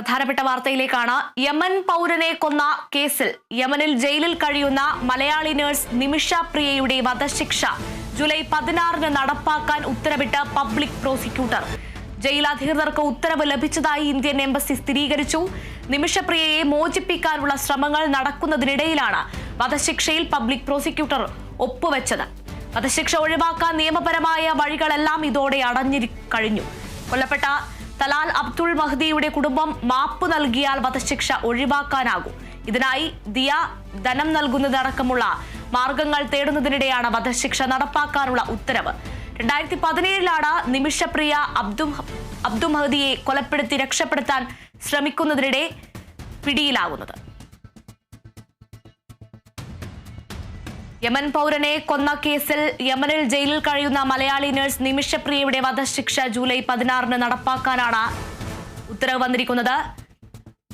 പ്രധാനപ്പെട്ട വാർത്തയിലേക്കാണ് യമൻ പൗരനെ കൊന്ന കേസിൽ യമനിൽ ജയിലിൽ കഴിയുന്ന മലയാളി നഴ്സ് നിമിഷ പ്രിയയുടെ വധശിക്ഷ. ജൂലൈ പതിനാറിന് നടപ്പാക്കാൻ ഉത്തരവിട്ട് പബ്ലിക് പ്രോസിക്യൂട്ടർ. ജയിൽ അധികൃതർക്ക് ഉത്തരവ് ലഭിച്ചതായി ഇന്ത്യൻ എംബസി സ്ഥിരീകരിച്ചു. നിമിഷപ്രിയയെ മോചിപ്പിക്കാനുള്ള ശ്രമങ്ങൾ നടക്കുന്നതിനിടയിലാണ് വധശിക്ഷയിൽ പബ്ലിക് പ്രോസിക്യൂട്ടർ ഒപ്പുവെച്ചത്. വധശിക്ഷ ഒഴിവാക്കാൻ നിയമപരമായ വഴികളെല്ലാം ഇതോടെ അടഞ്ഞിരി കഴിഞ്ഞു. കൊല്ലപ്പെട്ട തലാൽ അബ്ദുൾ മഹ്ദിയുടെ കുടുംബം മാപ്പ് നൽകിയാൽ വധശിക്ഷ ഒഴിവാക്കാനാകും. ഇതിനായി ദിയ ധനം നൽകുന്നതടക്കമുള്ള മാർഗങ്ങൾ തേടുന്നതിനിടെയാണ് വധശിക്ഷ നടപ്പാക്കാനുള്ള ഉത്തരവ്. രണ്ടായിരത്തി പതിനേഴിലാണ് നിമിഷപ്രിയ അബ്ദു അബ്ദു മഹദിയെ കൊലപ്പെടുത്തി രക്ഷപ്പെടുത്താൻ ശ്രമിക്കുന്നതിനിടെ പിടിയിലാകുന്നത് യമൻ പൗരനെ കൊന്ന കേസിൽ യമനിൽ ജയിലിൽ കഴിയുന്ന മലയാളി നഴ്സ് നിമിഷപ്രിയയുടെ വധശിക്ഷ ജൂലൈ പതിനാറിന് നടപ്പാക്കാനാണ് ഉത്തരവ് വന്നിരിക്കുന്നത്.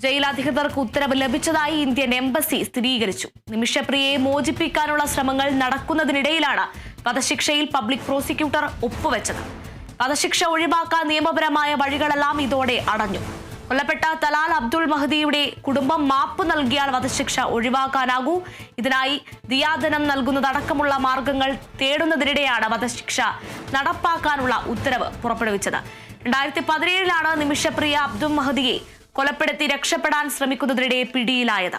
ജയിൽ അധികൃതർക്ക് ഉത്തരവ് ലഭിച്ചതായി ഇന്ത്യൻ എംബസി സ്ഥിരീകരിച്ചു. നിമിഷപ്രിയയെ മോചിപ്പിക്കാനുള്ള ശ്രമങ്ങൾ നടക്കുന്നതിനിടയിലാണ് വധശിക്ഷയിൽ പബ്ലിക് പ്രോസിക്യൂട്ടർ ഒപ്പുവെച്ചത്. വധശിക്ഷ ഒഴിവാക്കാൻ നിയമപരമായ വഴികളെല്ലാം ഇതോടെ അടഞ്ഞു. കൊല്ലപ്പെട്ട തലാൽ അബ്ദുൾ മഹദിയുടെ കുടുംബം മാപ്പ് നൽകിയാൽ വധശിക്ഷ ഒഴിവാക്കാനാകൂ. ഇതിനായി ദിയാദനം നൽകുന്നതടക്കമുള്ള മാർഗങ്ങൾ തേടുന്നതിനിടെയാണ് വധശിക്ഷ നടപ്പാക്കാനുള്ള ഉത്തരവ് പുറപ്പെടുവിച്ചത്. രണ്ടായിരത്തി പതിനേഴിലാണ് നിമിഷപ്രിയ അബ്ദുൾ മഹദിയെ കൊലപ്പെടുത്തി രക്ഷപ്പെടാൻ ശ്രമിക്കുന്നതിനിടെ പിടിയിലായത്.